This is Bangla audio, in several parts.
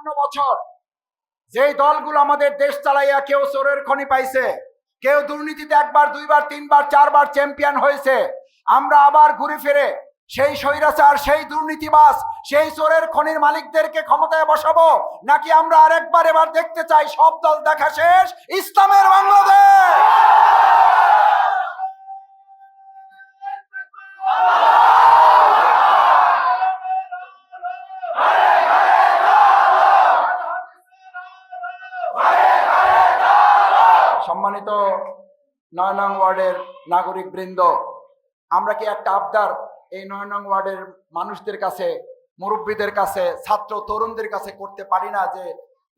তেপ্পান্ন বছর। যেই দলগুলো আমাদের দেশ চালাইয়া কেউ চোরের খনি পাইছে, কেউ দুর্নীতিতে একবার, দুইবার, তিনবার, চারবার চ্যাম্পিয়ন হয়েছে, আমরা আবার ঘুরে ফিরে সেই স্বৈরাচার, সেই দুর্নীতিবাস সেই চোরের খনির মালিকদেরকে ক্ষমতায় বসাবো, নাকি আমরা আরেকবার এবার দেখতে চাই সব দল দেখা শেষ? ইসলামের বাংলাদেশ! সম্মানিত নয় নং ওয়ার্ডের নাগরিক বৃন্দ, আমরা কি একটা আবদার এই নয় নং ওয়ার্ডের মানুষদের কাছে, মুরব্বীদের কাছে, ছাত্র তরুণদের কাছে করতে পারি না যে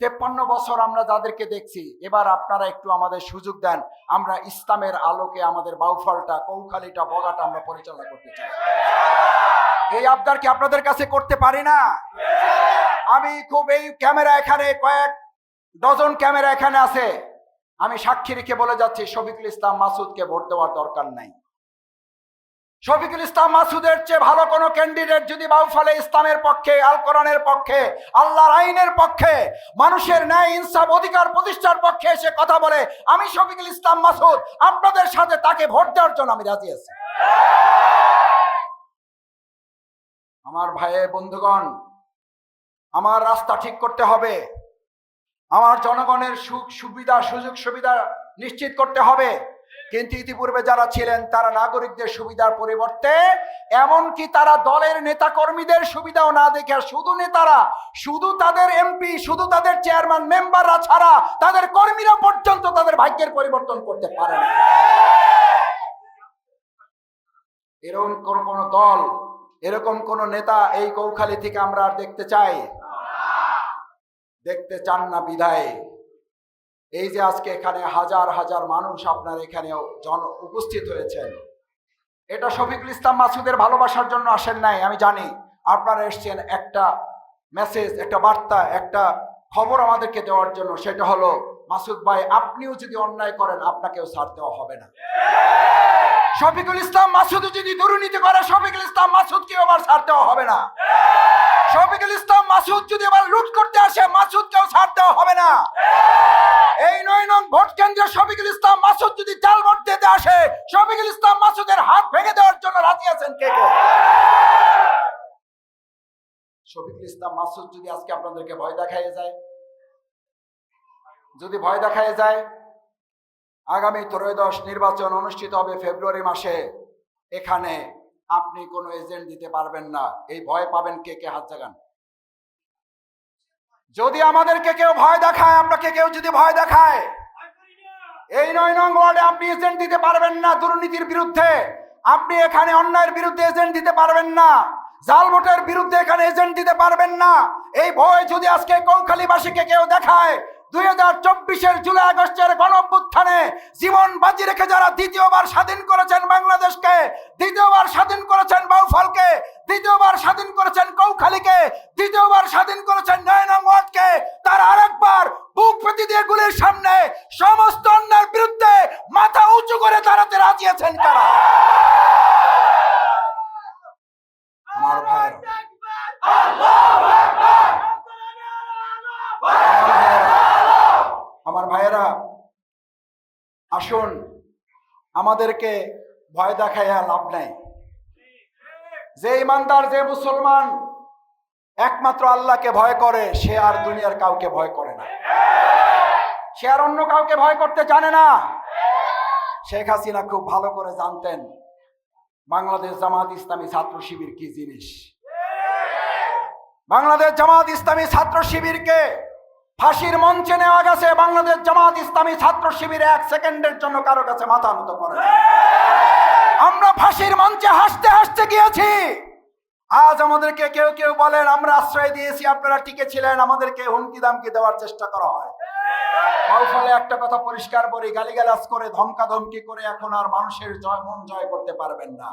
তেপ্পান্ন বছর আমরা যাদেরকে দেখছি, এবার আপনারা একটু আমাদের সুযোগ দেন, আমরা ইসলামের আলোকে আমাদের বাউফলটা, কৌখালিটা, বগাটা আমরা পরিচালনা করতে চাই। এই আবদার কি আপনাদের কাছে করতে পারি না? আমি খুব এই ক্যামেরা এখানে কয়েক ডজন ক্যামেরা এখানে আছে। আমি সাক্ষী রেখে বলে যাচ্ছি, শফিকুল ইসলাম মাসুদকে ভোট দেওয়ার দরকার নাই। শফিকুল ইসলাম মাসুদের চেয়ে ভালো কোনো ক্যান্ডিডেট যদি বাউফলে ইসলামের পক্ষে, আল কোরআনের পক্ষে, আল্লাহর আইনের পক্ষে, মানুষের ন্যায়, ইনসাফ, অধিকার প্রতিষ্ঠার পক্ষে এসে কথা বলে, আমি শফিকুল ইসলাম মাসুদ, আপনাদের সাথে তাকে ভোট দেওয়ার জন্য আমি রাজি আছি। আমার ভাইয়ে, বন্ধুগণ, আমার রাস্তা ঠিক করতে হবে। আমার জনগণের সুখ, সুবিধা, সুযোগ, সুবিধা নিশ্চিত করতে হবে। কিন্তু ইতিপূর্বে যারা ছিলেন, তারা নাগরিকদের সুবিধার পরিবর্তে এমনকি তারা দলের নেতা কর্মীদের সুবিধাও না দেখে শুধু নেতারা, শুধু তাদের এমপি শুধু তাদের চেয়ারম্যান মেম্বাররা ছাড়া তাদের কর্মীরা পর্যন্ত তাদের ভাগ্যের পরিবর্তন করতে পারে না। এরকম কোন কোন দল, এরকম কোন নেতা এই কৌখালী থেকে আমরা দেখতে চাই। দেখতে চান না বিধায়। এই যে আজকে এখানে হাজার হাজার মানুষ আপনার এখানে জন উপস্থিত হয়েছেন। এটা শফিকুল ইসলাম মাসুদের ভালোবাসার জন্য আসেন নাই, আমি জানি। আপনারা এসছেন একটা মেসেজ একটা বার্তা, একটা খবর আমাদেরকে দেওয়ার জন্য, সেটা হলো, মাসুদ ভাই, আপনিও যদি অন্যায় করেন, আপনাকেও ছাড় দেওয়া হবে না। শফিকুল ইসলাম মাসুদ যদি দুর্নীতি করে, শফিকুল ইসলাম মাসুদকেও আবার ছাড় দেওয়া হবে না। শফিকুল ইসলাম মাসুদ যদি আবার লুট করতে আসে, মাসুদকেও ছাড় দেওয়া হবে না। এই নয় নং ভোট কেন্দ্রে শফিকুল ইসলাম মাসুদ যদি জাল ভোট দিতে আসে, শফিকুল ইসলাম মাসুদের হাত ভেঙে দেওয়ার জন্য রাজি আছেন কে কে? শফিকুল ইসলাম মাসুদ যদি আজকে আপনাদেরকে ভয় দেখাইয়ে যায়, যদি ভয় দেখাইয়ে যায়, আগামী ত্রয়োদশ নির্বাচন অনুষ্ঠিত হবে ফেব্রুয়ারি মাসে। এখানে আপনি কোনো এজেন্ট দিতে পারবেন না। এই ভয় পাবেন কে কে হাত জাগান। যদি আমাদেরকে কেউ ভয় দেখায় আপনাকে কেউ যদি ভয় দেখায়, এই নয় নং ওয়ার্ডে আপনি এজেন্ট দিতে পারবেন না দুর্নীতির বিরুদ্ধে। আপনি এখানে অন্যায়ের বিরুদ্ধে এজেন্ট দিতে পারবেন না। জাল ভোটের বিরুদ্ধে এখানে এজেন্ট দিতে পারবেন না। এই ভয় যদি আজকে কৌখালীবাসীকে কেউ দেখায় দুই হাজার চব্বিশের জুলাই আগস্টের গণ অভ্যুত্থানে জীবন বাজি রেখে যারা দ্বিতীয়বার স্বাধীন করেছেন বাংলাদেশকে, দ্বিতীয়বার স্বাধীন করেছেন বাউফলকে, দ্বিতীয়বার স্বাধীন করেছেন কৌখালীকে, দ্বিতীয়বার স্বাধীন করেছেন নয়নং তারা আরেকবার বুক সামনে সমস্ত অন্যায়ের বিরুদ্ধে মাথা উঁচু করে দাঁড়াতে রাজি আছেন কারা? আমার ভাইয়েরা আমার ভাইয়েরা, আমার ভাইয়েরা আসুন। আমাদেরকে ভয় দেখাইয়া লাভ নাই। যে ইমানদার, যে মুসলমান, একমাত্র আল্লাহকে ভয় করে, সে আর দুনিয়ার কাউকে ভয় করে না। সে আর অন্য কাউকে ভয় করতে জানে না। শেখ হাসিনা খুব ভালো করে জানতেন, বাংলাদেশ জামাত ইসলামী ছাত্র শিবির কি জিনিস? বাংলাদেশ জামাত ইসলামী ছাত্র শিবিরকে ফাঁসির মঞ্চে নেওয়া গেছে বাংলাদেশ জামাত ইসলামী ছাত্র শিবির এক সেকেন্ডের জন্য কারও কাছে মাথা নত করে। আমরা ফাঁসির মঞ্চে হাসতে হাসতে গিয়েছি। আজ আমাদেরকে কেউ কেউ বলেন, আমরা আশ্রয় দিয়েছি, আপনারা টিকে ছিলেন, আমাদেরকে হুমকি দামকি দেওয়ার চেষ্টা করা হয়। ফলে একটা কথা পরিষ্কার বলি গালিগালাজ করে ধমকা ধমকি করে এখন আর মানুষের জয় মন জয় করতে পারবেন না।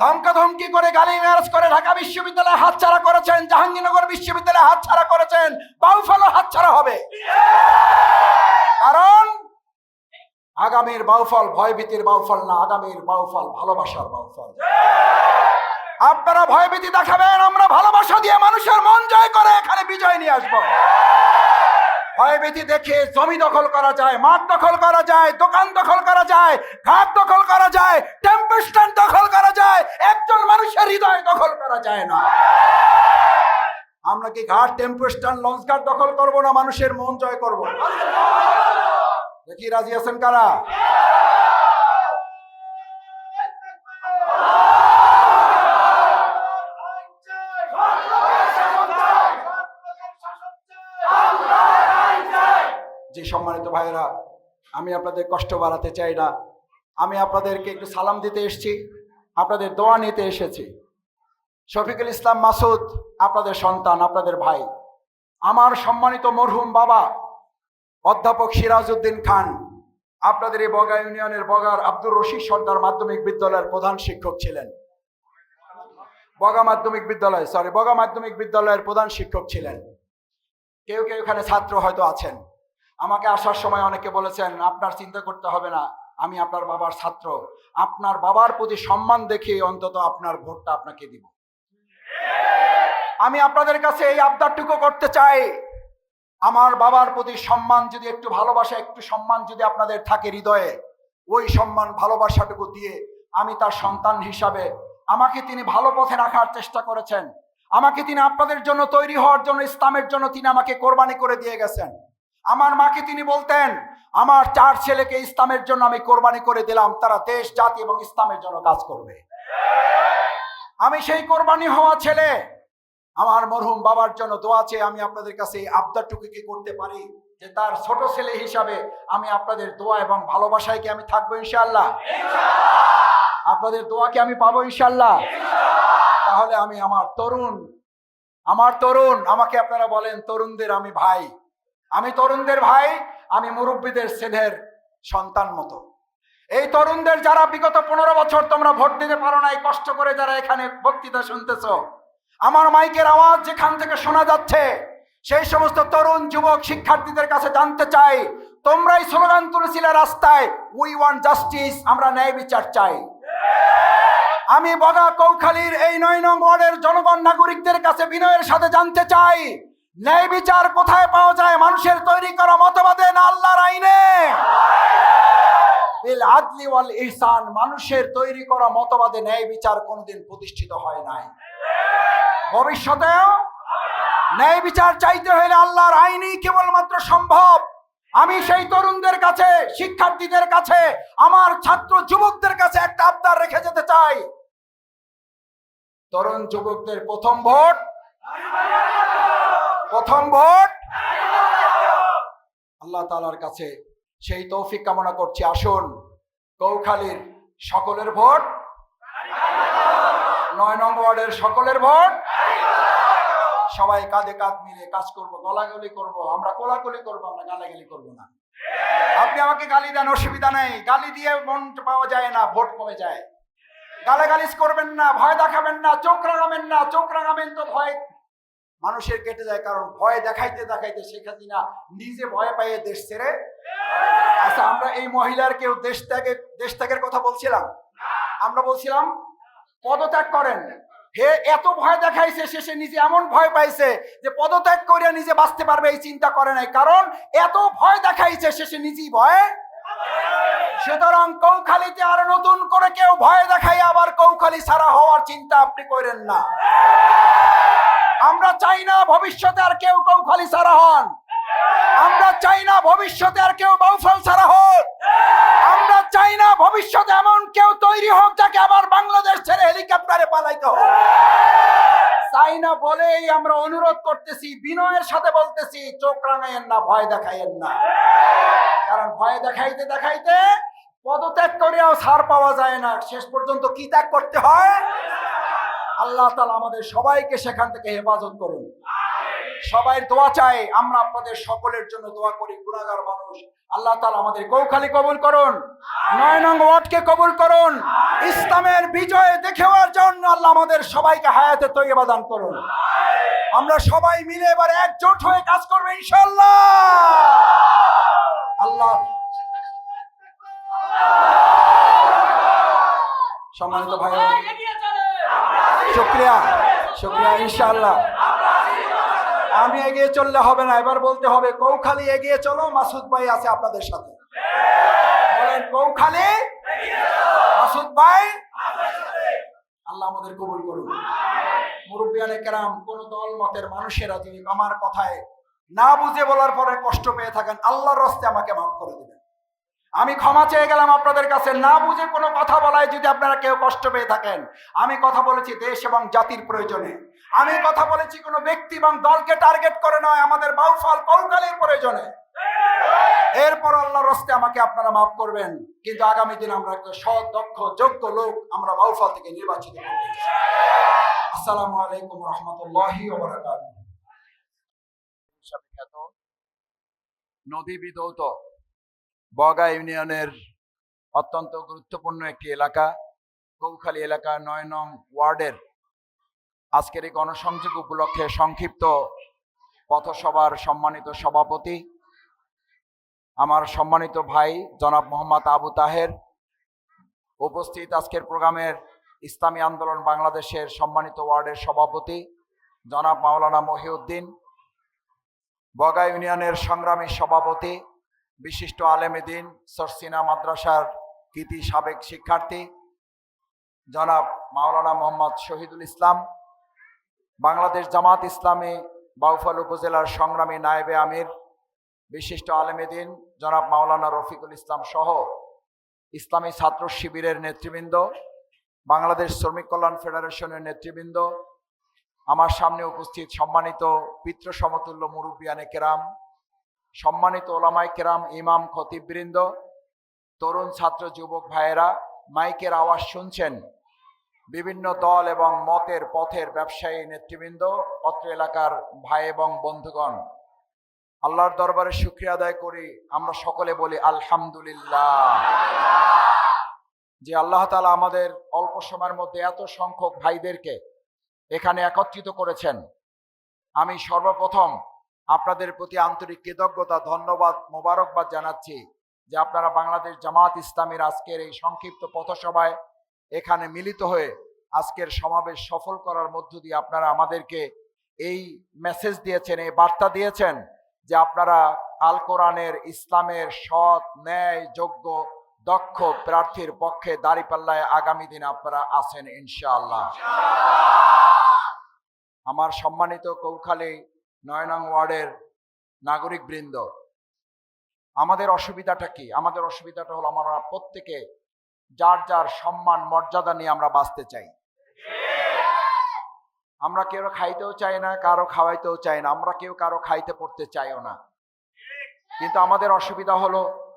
ধমকা ধমকি করে গালি মেরাজ করে ঢাকা বিশ্ববিদ্যালয়ে হাতছাড়া করেছেন, জাহাঙ্গীরনগর বিশ্ববিদ্যালয়ে হাতছাড়া করেছেন বাউফলও হাতছাড়া হবে। কারণ আগামীর বাউফল ভয়ভীতির বাউফল না, আগামীর বাউফল ভালোবাসার বাউফল। আপনারা ভয়ভীতি দেখাবেন, আমরা ভালোবাসা দিয়ে মানুষের মন জয় করে এখানে বিজয় নিয়ে আসব। ভয়ভীতি দেখে জমি দখল করা যায়, মাঠ দখল করা যায়, দোকান দখল করা যায়, ঘাট দখল করা যায় টেম্পো স্ট্যান্ড দখল করা যায়, একজন মানুষের হৃদয় দখল করা যায় না। আমরা কি ঘাট টেম্পো স্ট্যান্ড লঞ্চ ঘাট দখল করব না মানুষের মন জয় করব? দেখি রাজি আছেন কারা? যে সম্মানিত ভাইয়েরা, আমি আপনাদের কষ্ট বাড়াতে চাই না। আমি আপনাদেরকে একটু সালাম দিতে এসেছি, আপনাদের দোয়া নিতে এসেছি। শফিকুল ইসলাম মাসুদ, আপনাদের সন্তান, আপনাদের ভাই। আমার সম্মানিত মরহুম বাবা, অধ্যাপক সিরাজউদ্দিন খান, আপনাদের এই বগা ইউনিয়নের বগার আব্দুর রশিদ সর্দার মাধ্যমিক বিদ্যালয়ের প্রধান শিক্ষক ছিলেন। বগা মাধ্যমিক বিদ্যালয় সরি বগা মাধ্যমিক বিদ্যালয়ের প্রধান শিক্ষক ছিলেন। কেউ কেউ এখানে ছাত্র হয়তো আছেন। আমাকে আসার সময় অনেকে বলেছেন, আপনার চিন্তা করতে হবে না, আমি আপনার বাবার ছাত্র। আপনার বাবার প্রতি সম্মান দেখে অন্তত আপনার ভোটটা আপনাকে দিব। আমি আপনাদের কাছে এই আবদারটুকু করতে চাই, আমার বাবার প্রতি সম্মান যদি একটু ভালোবাসা, একটু সম্মান যদি আপনাদের থাকে হৃদয়ে, ওই সম্মান, ভালোবাসাটুকু দিয়ে আমি তার সন্তান হিসাবে আমাকে তিনি ভালো পথে রাখার চেষ্টা করেছেন। আমাকে তিনি আপনাদের জন্য তৈরি হওয়ার জন্য, ইসলামের জন্য তিনি আমাকে কোরবানি করে দিয়ে গেছেন। আমার মাকে তিনি বলতেন, আমার চার ছেলেকে ইসলামের জন্য আমি কোরবানি করে দিলাম। তারা দেশ, জাতি এবং ইসলামের জন্য কাজ করবে। আমি সেই কোরবানি হওয়া ছেলে। আমার মরহুম বাবার জন্য দোয়া চেয়ে আমি আপনাদের কাছে এই আবদারটুকু কি করতে পারি? যে তার ছোট ছেলে হিসাবে আমি আপনাদের দোয়া এবং ভালোবাসায় কি আমি থাকব ইনশাল্লাহ আপনাদের দোয়া কি আমি পাবো ইনশাল্লাহ তাহলে আমি আমার তরুণ আমার তরুণ, আমাকে আপনারা বলেন তরুণদের আমি ভাই। আমি তরুণদের ভাই, আমি মুরব্বীদের ছেলের সন্তান মতো। এই তরুণদের যারা বিগত পনেরো বছর তোমরা ভোট দিতে পারো নাই, কষ্ট করে যারা এখানে বক্তৃতা শুনতেছ, আমার মাইকের আওয়াজ যেখান থেকে শোনা যাচ্ছে, সেই সমস্ত তরুণ, যুবক, শিক্ষার্থীদের কাছে জানতে চাই, তোমরাই স্লোগান তুলেছিলে রাস্তায় উই ওয়ান্ট জাস্টিস আমরা ন্যায় বিচার চাই। আমি বগা কৌখালীর এই নয় নং ওয়ার্ডের জনগণ নাগরিকদের কাছে বিনয়ের সাথে জানতে চাই ন্যায় বিচার কোথায় পাওয়া যায়? মানুষের তৈরি করা মতবাদে না আল্লাহর আইনে। ইহসান, মানুষের তৈরি করা মতবাদে ন্যায় বিচার কোনোদিন প্রতিষ্ঠিত হয় নাই। ভবিষ্যতেও ন্যায় বিচার চাইতে হলে আল্লাহর আইনই কেবলমাত্র সম্ভব। আমি সেই তরুণদের কাছে, শিক্ষার্থীদের কাছে, আমার ছাত্র যুবকদের কাছে একটা আবদার রেখে যেতে চাই। তরুণ যুবকদের প্রথম ভোট। প্রথম ভোট। আল্লাহ তালার কাছে সেই তৌফিক কামনা করছি। আসুন কৌখালীর সকলের ভোট। নয় নং ওয়ার্ডের সকলের ভোট। সবাই কাঁধে কাঁধ মিলে কাজ করব, গলাগলি করব, আমরা কোলাকুলি করব, আমরা গালাগালি করব না। আপনি আমাকে গালি দেন, অসুবিধা নেই। গালি দিয়ে মন পাওয়া যায় না, ভোট কমে যায়। গালাগালিজ করবেন না, ভয় দেখাবেন না, চোখ রাঙাবেন না, চোখ রাঙাবেন তো ভয় মানুষের কেটে যায়, কারণ ভয় দেখাইতে দেখাইতে শেখ হাসিনা নিজে ভয় পাইয়ে দেশ ছেড়ে। আচ্ছা আমরা এই মহিলার কেউ দেশ ত্যাগের দেশ ত্যাগের কথা বলছিলাম? আমরা বলছিলাম, পদত্যাগ করেন। হে এত ভয় দেখাইছে শেষে নিজে এমন ভয় পাইছে যে পদত্যাগ করে নিজে বাঁচতে পারবে এই চিন্তা করে নাই। কারণ এত ভয় দেখাইছে শেষে নিজেই ভয় সুতরাং কৌখালিতে আর নতুন করে কেউ ভয় দেখাই আবার কৌখালি ছাড়া হওয়ার চিন্তা আপনি করেন না। আমরা চাই না ভবিষ্যতে আর কেউ কৌখালি সারা হন। আমরা চাই না ভবিষ্যতে আর কেউ বাউফল সারা হোক। আমরা চাই না ভবিষ্যতে এমন কেউ তৈরি হোক যাকে আবার বাংলাদেশ ছেড়ে হেলিকপ্টারে পালাইতে হোক চাই না বলেই আমরা অনুরোধ করতেছি, বিনয়ের সাথে বলতেছি, চোখ রাঙাইয়েন না, ভয় দেখাইয়েন না। কারণ ভয় দেখাইতে দেখাইতে পদত্যাগ করেও ছাড় পাওয়া যায় না। শেষ পর্যন্ত কি ত্যাগ করতে হয়? আল্লাহ তালা আমাদের সবাইকে সেখান থেকে হেফাজত করুন সবাই দোয়া চাই আমরা আপনাদের সকলের জন্য দোয়া করি গুণাগার মানুষ আল্লাহ তালা আমাদের কৌখালি কবুল করুন নয় নং ওয়ার্ডকে কবুল করুন ইসলামের বিজয় দেখেওয়ার জন্য আল্লাহ আমাদের সবাইকে হায়াতে তৈবা দান করুন আমরা সবাই মিলে এবার একজোট হয়ে কাজ করব ইনশাল্লাহ আল্লাহ সম্মানিত ভাই শুক্রিয়া। শুক্রিয়া, ইনশাআল্লাহ। আমি এগিয়ে চললে হবে না, এবার বলতে হবে, কৌখালি এগিয়ে চলো, মাসুদ ভাই আছে আপনাদের সাথে। বলেন, কৌখালি? মাসুদ ভাই? আল্লাহ আমাদের কবুল করুন মুরব্বিয়ানে কেরাম, কোন দল, মতের মানুষেরা যদি আমার কথায় না বুঝে বলার পরে কষ্ট পেয়ে থাকেন, আল্লাহর রস্তে আমাকে মাফ করে দিবেন। আমি ক্ষমা চেয়ে গেলাম আপনাদের কাছে। না বুঝে কোনো কথা বলায় যদি আপনারা কেউ কষ্ট পেয়ে থাকেন। আমি কথা বলেছি দেশ এবং জাতির প্রয়োজনে। আমি কথা বলেছি কোনো ব্যক্তি এবং দলকে টার্গেট করে নয়, আমাদের বাউফল কৌকালের প্রয়োজনে। এরপর আল্লাহ রস্তে আমাকে আপনারা মাফ করবেন। কিন্তু আগামী দিন আমরা একটা সৎ, দক্ষ, যোগ্য লোক আমরা বাউফল থেকে নির্বাচিত করব আসসালামু আলাইকুম রহমতুল্লাহি নদী বিধৌত। বগা ইউনিয়নের অত্যন্ত গুরুত্বপূর্ণ একটি এলাকা, কৌখালী এলাকা নয় নং ওয়ার্ডের আজকের এই গণসংযোগ উপলক্ষে সংক্ষিপ্ত পথসভার সম্মানিত সভাপতি, আমার সম্মানিত ভাই জনাব মোহাম্মদ আবু তাহের উপস্থিত আজকের প্রোগ্রামের ইসলামী আন্দোলন বাংলাদেশের সম্মানিত ওয়ার্ডের সভাপতি জনাব মাওলানা মহিউদ্দিন, বগা ইউনিয়নের সংগ্রামী সভাপতি বিশিষ্ট আলেমেদিন সরসিনা মাদ্রাসার কৃতি সাবেক শিক্ষার্থী, জনাব মাওলানা মোহাম্মদ শহীদুল ইসলাম, বাংলাদেশ জামাত ইসলামী বাউফল উপজেলার সংগ্রামী নায়েবে আমির, বিশিষ্ট আলেমেদিন জনাব মাওলানা রফিকুল ইসলাম সহ ইসলামী ছাত্র শিবিরের নেতৃবৃন্দ, বাংলাদেশ শ্রমিক কল্যাণ ফেডারেশনের নেতৃবৃন্দ, আমার সামনে উপস্থিত সম্মানিত পিতৃ সমতুল্য মুরব্বিয়ানে কেরাম সম্মানিত ওলামাই কেরাম, ইমাম, খতিববৃন্দ, তরুণ ছাত্র, যুবক ভাইয়েরা, মাইকের আওয়াজ শুনছেন? বিভিন্ন দল এবং মতের পথের ব্যবসায়ী নেতৃবৃন্দ, অত্র এলাকার ভাই এবং বন্ধুগণ, আল্লাহর দরবারে শুক্রিয়া আদায় করি। আমরা সকলে বলি আলহামদুলিল্লাহ। যে আল্লাহ তালা আমাদের অল্প সময়ের মধ্যে এত সংখ্যক ভাইদেরকে এখানে একত্রিত করেছেন। আমি সর্বপ্রথম আপনাদের প্রতি আন্তরিক কৃতজ্ঞতা ধন্যবাদ মোবারকবাদ জানাচ্ছি যে আপনারা বাংলাদেশ জামাত ইসলামের আজকের এই সংক্ষিপ্ত পথসভায় এখানে মিলিত হয়ে আজকের সমাবেশ সফল করার মধ্য দিয়ে আপনারা আমাদেরকে এই মেসেজ দিয়েছেন এই বার্তা দিয়েছেন যে আপনারা আল কোরআনের ইসলামের সৎ ন্যায় যোগ্য দক্ষ প্রার্থীর পক্ষে দাঁড়িপাল্লায় আগামী দিন আপনারা আছেন ইনশাআল্লাহ। আমার সম্মানিত কৌখালী নয় নং ওয়ার্ডের নাগরিক বৃন্দ আমাদের অসুবিধাটা কি? আমাদের অসুবিধাটা হলো আমরা প্রত্যেকে যার যার সম্মান, মর্যাদা নিয়ে আমরা বাঁচতে চাই। আমরা কেউ খাইতেও চাই না, কারও খাওয়াইতেও চাই না, আমরা কেউ কারও খাইতে পড়তে চাইও না। কিন্তু আমাদের অসুবিধা হলো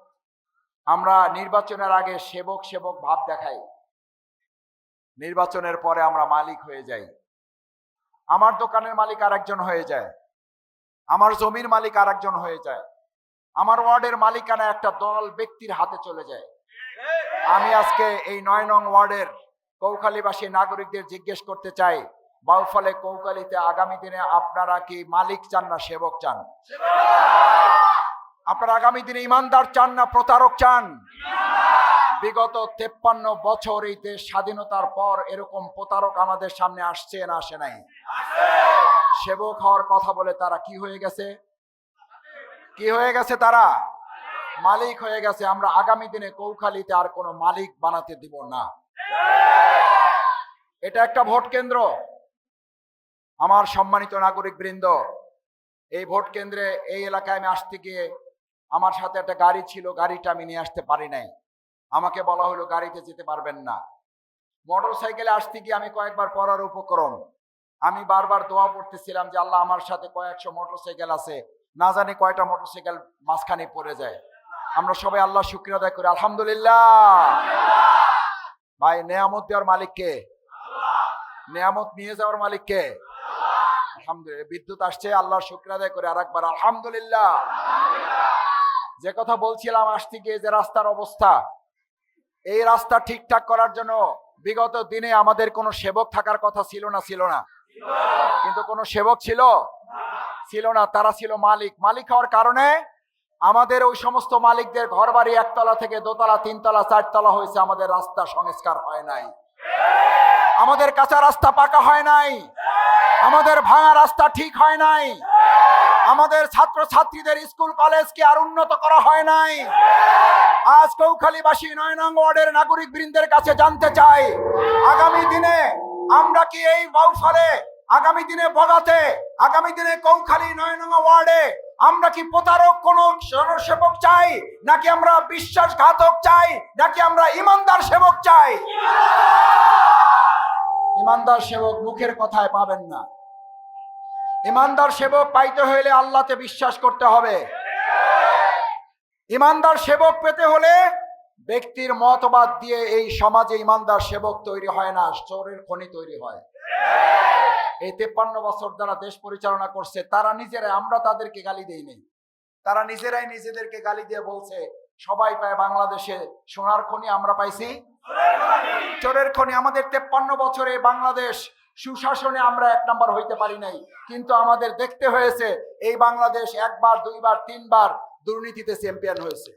আমরা নির্বাচনের আগে সেবক সেবক ভাব দেখাই। নির্বাচনের পরে আমরা মালিক হয়ে যাই। আমার দোকানের মালিক আরেকজন হয়ে যায়। আমার জমির মালিক আরেকজন হয়ে যায়। আমার ওয়ার্ডের মালিকানা একটা দল ব্যক্তির হাতে চলে যায়। আমি আজকে এই নয় নং ওয়ার্ডের কৌখালীবাসী নাগরিকদের জিজ্ঞেস করতে চাই, বাউফলে কৌকালিতে আগামী দিনে আপনারা কি মালিক চান না সেবক চান? আপনারা আগামী দিনে ইমানদার চান না প্রতারক চান? বিগত তেপ্পান্ন বছর এই দেশ স্বাধীনতার পর এরকম প্রতারক আমাদের সামনে আসছে না আসে নাই? সেবক হওয়ার কথা বলে তারা কি হয়ে গেছে? কি হয়ে গেছে তারা? মালিক হয়ে গেছে। আমরা আগামী দিনে কৌখালিতে আর কোনো মালিক বানাতে দিব না। এটা একটা ভোট কেন্দ্র। আমার সম্মানিত নাগরিক বৃন্দ এই ভোট কেন্দ্রে এই এলাকায় আমি আসতে গিয়ে আমার সাথে একটা গাড়ি ছিল, গাড়িটা আমি নিয়ে আসতে পারি নাই। আমাকে বলা হলো গাড়িতে যেতে পারবেন না। মোটর সাইকেলে আসতে গিয়ে আমি কয়েকবার পড়ার উপক্রম। আমি বারবার দোয়া পড়তেছিলাম যে আল্লাহ আমার সাথে কয়েকশো মোটর সাইকেল আছে। না জানি কয়টা মোটর সাইকেল মাঝখানে পড়ে যায়। আমরা সবাই আল্লাহ শুক্রিয়া আদায় করি। আলহামদুলিল্লাহ। ভাই, নেয়ামত দেওয়ার মালিক কে? নেয়ামত নিয়ে যাওয়ার মালিক কে? আলহামদুলিল্লাহ। বিদ্যুৎ আসছে, আল্লাহর শুক্রিয়া আদায় করে আর একবার আলহামদুলিল্লাহ। যে কথা বলছিলাম আসতে গিয়ে যে রাস্তার অবস্থা, এই রাস্তা ঠিকঠাক করার জন্য বিগত দিনে আমাদের কোনো সেবক থাকার কথা ছিল না ছিল না। কিন্তু কোনো সেবক ছিল? ছিল না, তারা ছিল মালিক। মালিক হওয়ার কারণে আমাদের ওই সমস্ত মালিকদের ঘর বাড়ি একতলা থেকে দোতলা, তিনতলা, চারতলা হয়েছে। আমাদের রাস্তা সংস্কার হয় নাই। আমাদের কাঁচা রাস্তা পাকা হয় নাই। আমাদের ভাঙা রাস্তা ঠিক হয় নাই। আমাদের ছাত্র ছাত্রীদের স্কুল, কলেজকে আর উন্নত করা হয় নাই। আজ কৌখালীবাসী নয় নং ওয়ার্ডের নাগরিক বৃন্দের কাছে জানতে চাই, আগামী দিনে আমরা কি এই বাউফলে আগামী দিনে বগাতে, আগামী দিনে কৌখালী নয় নং ওয়ার্ডে আমরা কি প্রতারক কোন জনসেবক চাই, নাকি আমরা বিশ্বাসঘাতক চাই, নাকি আমরা ইমানদার সেবক চাই? ইমানদার সেবক মুখের কথায় পাবেন না। ইমানদার সেবক পাইতে হইলে আল্লাহতে বিশ্বাস করতে হবে। ইমানদার সেবক পেতে হলে ব্যক্তির মতবাদ দিয়ে এই সমাজে ইমানদার সেবক তৈরি হয় না, চোরের খনি তৈরি হয়। এই তেপ্পান্ন বছর যারা দেশ পরিচালনা করছে, তারা নিজেরাই, আমরা তাদেরকে গালি দেই নেই। তারা নিজেরাই নিজেদেরকে গালি দিয়ে বলছে, সবাই পায় বাংলাদেশে, সোনার খনি আমরা পাইছি। চোরের খনি, আমাদের তেপ্পান্ন বছরে বাংলাদেশ সুশাসনে আমরা এক নম্বর হইতে পারি নাই। কিন্তু আমাদের দেখতে হয়েছে, এই বাংলাদেশ একবার, দুইবার, তিনবার দুর্নীতিতে চ্যাম্পিয়ন হয়েছে।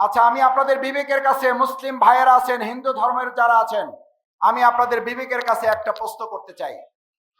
আচ্ছা আমি আপনাদের বিবেকের কাছে মুসলিম ভাইয়েরা আছেন, হিন্দু ধর্মের যারা আছেন, আমি আপনাদের বিবেকের কাছে একটা প্রশ্ন করতে চাই।